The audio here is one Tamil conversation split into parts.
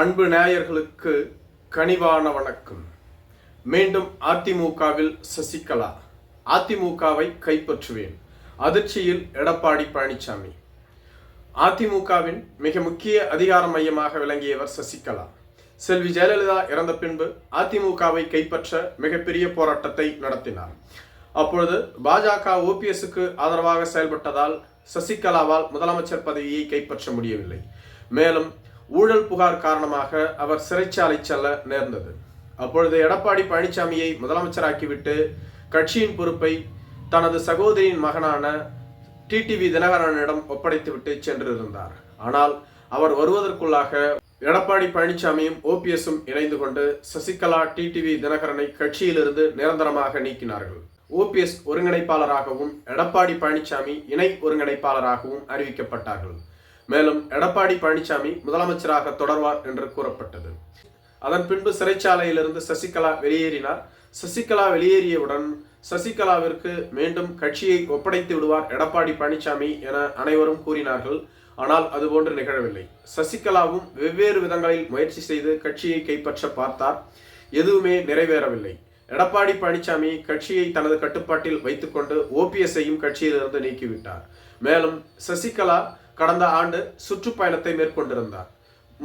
அன்பு நேயர்களுக்கு கனிவான வணக்கம். மீண்டும் அதிமுகவில் சசிகலா. அதிமுகவை கைப்பற்றுவேன். அதிர்ச்சியில் எடப்பாடி பழனிசாமி அதிமுகவின் மிக முக்கிய அதிகார மையமாக விளங்கியவர் சசிகலா. செல்வி ஜெயலலிதா இறந்த பின்பு அதிமுகவை கைப்பற்ற மிகப்பெரிய போராட்டத்தை நடத்தினார். அப்பொழுது பாஜக ஓபிஎஸ்க்கு ஆதரவாக செயல்பட்டதால் சசிகலாவால் முதலமைச்சர் பதவியை கைப்பற்ற முடியவில்லை. மேலும் ஊழல் புகார் காரணமாக அவர் சிறைச்சாலை செல்ல நேர்ந்தது. அப்பொழுது எடப்பாடி பழனிசாமியை முதலமைச்சராக்கிவிட்டு கட்சியின் பொறுப்பை தனது சகோதரியின் மகனான டிடிவி தினகரனிடம் ஒப்படைத்துவிட்டு சென்றிருந்தார். ஆனால் அவர் வருவதற்குள்ளாக எடப்பாடி பழனிசாமியும் ஓபிஎஸும் இணைந்து கொண்டு சசிகலா டிடிவி தினகரனை கட்சியிலிருந்து நிரந்தரமாக நீக்கினார்கள். ஓபிஎஸ் ஒருங்கிணைப்பாளராகவும் எடப்பாடி பழனிசாமி இணை ஒருங்கிணைப்பாளராகவும் அறிவிக்கப்பட்டார்கள். மேலும் எடப்பாடி பழனிசாமி முதலமைச்சராக தொடர்வார் என்று கூறப்பட்டது. அதன் பின்பு சிறைச்சாலையிலிருந்து சசிகலா வெளியேறினார். சசிகலா வெளியேறியவுடன் சசிகலாவிற்கு மீண்டும் கட்சியை ஒப்படைத்து விடுவார் எடப்பாடி பழனிசாமி என அனைவரும் கூறினார்கள். ஆனால் அதுபோன்று நிகழவில்லை. சசிகலாவும் வெவ்வேறு விதங்களில் முயற்சி செய்து கட்சியை கைப்பற்ற பார்த்தார். எதுவுமே நிறைவேறவில்லை. எடப்பாடி பழனிசாமி கட்சியை தனது கட்டுப்பாட்டில் வைத்துக்கொண்டு ஓபிஎஸ்ஐயும் கட்சியிலிருந்து நீக்கிவிட்டார். மேலும் சசிகலா கடந்த ஆண்டு சுற்றுப்பயணத்தை மேற்கொண்டிருந்தார்.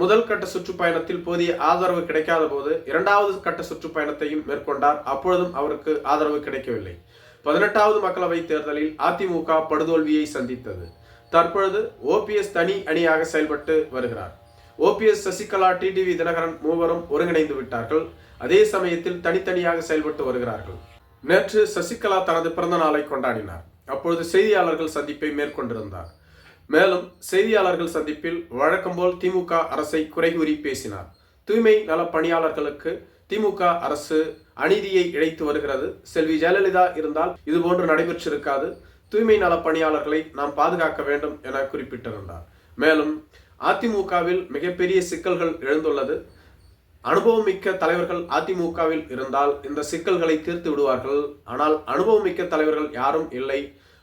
முதல் கட்ட சுற்றுப்பயணத்தில் போதிய ஆதரவு கிடைக்காத போது இரண்டாவது கட்ட சுற்றுப்பயணத்தையும் மேற்கொண்டார். அப்பொழுதும் அவருக்கு ஆதரவு கிடைக்கவில்லை. பதினெட்டாவது மக்களவை தேர்தலில் அதிமுக படுதோல்வியை சந்தித்தது. தற்பொழுது ஓபிஎஸ் தனி அணியாக செயல்பட்டு வருகிறார். ஓபிஎஸ் சசிகலா டிடிவி தினகரன் மூவரும் ஒருங்கிணைந்து விட்டார்கள். அதே சமயத்தில் தனித்தனியாக செயல்பட்டு வருகிறார்கள். நேற்று சசிகலா தனது பிறந்த நாளை கொண்டாடினார். அப்பொழுது செய்தியாளர்கள் சந்திப்பை மேற்கொண்டிருந்தார். மேலும் செய்தியாளர்கள் சந்திப்பில் வழக்கம்போல் திமுக அரசை குறை கூறி பேசினார். தூய்மை நல பணியாளர்களுக்கு திமுக அரசு அநீதியை இழைத்து வருகிறது. செல்வி ஜெயலலிதா இருந்தால் இது போன்று நடைபெற்றிருக்காது. தூய்மை நல பணியாளர்களை நாம் பாதுகாக்க வேண்டும் என குறிப்பிட்டிருந்தார். மேலும் அதிமுகவில் மிகப்பெரிய சிக்கல்கள் எழுந்துள்ளது. அனுபவமிக்க தலைவர்கள் அதிமுகவில் இருந்தால் இந்த சிக்கல்களை தீர்த்து விடுவார்கள். ஆனால் அனுபவமிக்க தலைவர்கள் யாரும் இல்லை.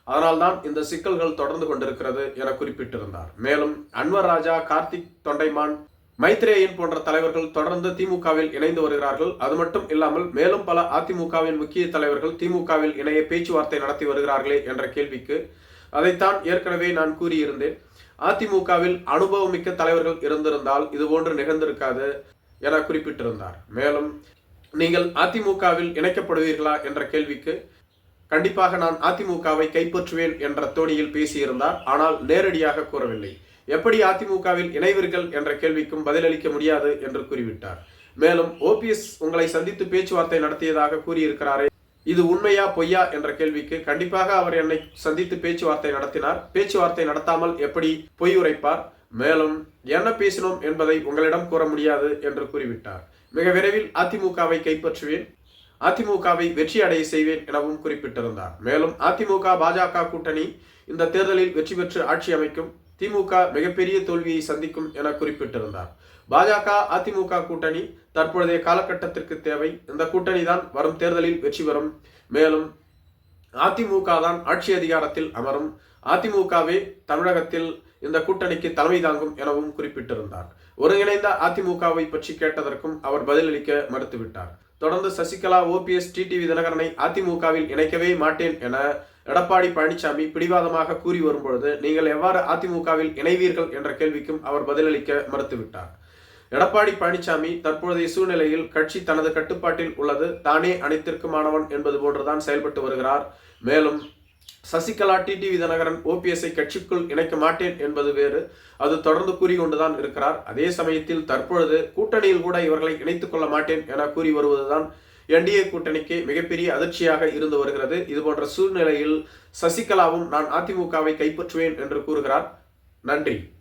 அதனால்தான் இந்த சிக்கல்கள் தொடர்ந்து கொண்டிருக்கிறது என குறிப்பிட்டிருந்தார். மேலும் அன்வர் ராஜா கார்த்திக் தொண்டைமான் மைத்ரேயன் போன்ற தலைவர்கள் தொடர்ந்து திமுகவில் இணைந்து வருகிறார்கள். அது மட்டும் இல்லாமல் மேலும் பல அதிமுகவின் முக்கிய தலைவர்கள் திமுகவில் இணைய பேச்சுவார்த்தை நடத்தி வருகிறார்களே என்ற கேள்விக்கு அதைத்தான் ஏற்கனவே நான் கூறியிருந்தேன். அதிமுகவில் அனுபவமிக்க தலைவர்கள் இருந்திருந்தால் இது போன்று நிகழ்ந்திருக்காது என குறிப்பிட்டிருந்தார். மேலும் நீங்கள் அதிமுகவில் இணைக்கப்படுவீர்களா என்ற கேள்விக்கு கண்டிப்பாக நான் அதிமுகவை கைப்பற்றுவேன் என்ற தோணியில் பேசியிருந்தார் ஆனால் நேரடியாக கூறவில்லை. எப்படி அதிமுகவில் இணைவீர்கள் என்ற கேள்விக்கும் பதிலளிக்க முடியாது என்று கூறிவிட்டார். மேலும் ஓபிஎஸ் உங்களை சந்தித்து பேச்சுவார்த்தை நடத்தியதாக கூறியிருக்கிறாரே இது உண்மையா பொய்யா என்ற கேள்விக்கு கண்டிப்பாக அவர் என்னை சந்தித்து பேச்சுவார்த்தை நடத்தினார். பேச்சுவார்த்தை நடத்தாமல் எப்படி பொய் உரைப்பார்? மேலும் என்ன பேசினோம் என்பதை உங்களிடம் கூற முடியாது என்று கூறிவிட்டார். மிக விரைவில் அதிமுகவை கைப்பற்றுவேன். அதிமுகவை வெற்றி அடைய செய்வேன் எனவும் குறிப்பிட்டிருந்தார். மேலும் அதிமுக பாஜக கூட்டணி இந்த தேர்தலில் வெற்றி பெற்று ஆட்சி அமைக்கும் திமுக மிகப்பெரிய தோல்வியை சந்திக்கும் என குறிப்பிட்டிருந்தார். பாஜக அதிமுக கூட்டணி தற்பொழுதைய காலகட்டத்திற்கு தேவை. இந்த கூட்டணி தான் வரும் தேர்தலில் வெற்றி பெறும். மேலும் அதிமுக தான் ஆட்சி அதிகாரத்தில் அமரும். அதிமுகவே தமிழகத்தில் இந்த கூட்டணிக்கு தலைமை தாங்கும் எனவும் குறிப்பிட்டிருந்தார். ஒருங்கிணைந்த அதிமுகவை பற்றி கேட்டதற்கும் அவர் பதிலளிக்க மறுத்துவிட்டார். தொடர்ந்து சசிகலா ஓபிஎஸ் டிடிவி தினகரனை அதிமுகவில் இணைக்கவே மாட்டேன் என எடப்பாடி பழனிசாமி பிடிவாதமாக கூறி வரும்பொழுது நீங்கள் எவ்வாறு அதிமுகவில் இணைவீர்கள்? என்ற கேள்விக்கும் அவர் பதிலளிக்க மறுத்துவிட்டார். எடப்பாடி பழனிசாமி தற்போதைய சூழ்நிலையில் கட்சி தனது கட்டுப்பாட்டில் உள்ளது. தானே அனைத்திற்குமானவன் என்பது போன்றுதான் செயல்பட்டு வருகிறார். மேலும் சசிகலா டிடிவி தினகரன் ஓபிஎஸ்ஐ கட்சிக்குள் இணைக்க மாட்டேன் என்பது வேறு. அது தொடர்ந்து கூறிக்கொண்டுதான் இருக்கிறார். அதே சமயத்தில் தற்பொழுது கூட்டணியில் கூட இவர்களை இணைத்துக் கொள்ள மாட்டேன் என கூறி வருவதுதான் என்டிஏ கூட்டணிக்கு மிகப்பெரிய அதிர்ச்சியாக இருந்து வருகிறது. இது போன்ற சூழ்நிலையில் சசிகலாவும் நான் அதிமுகவை கைப்பற்றுவேன் என்று கூறுகிறார். நன்றி.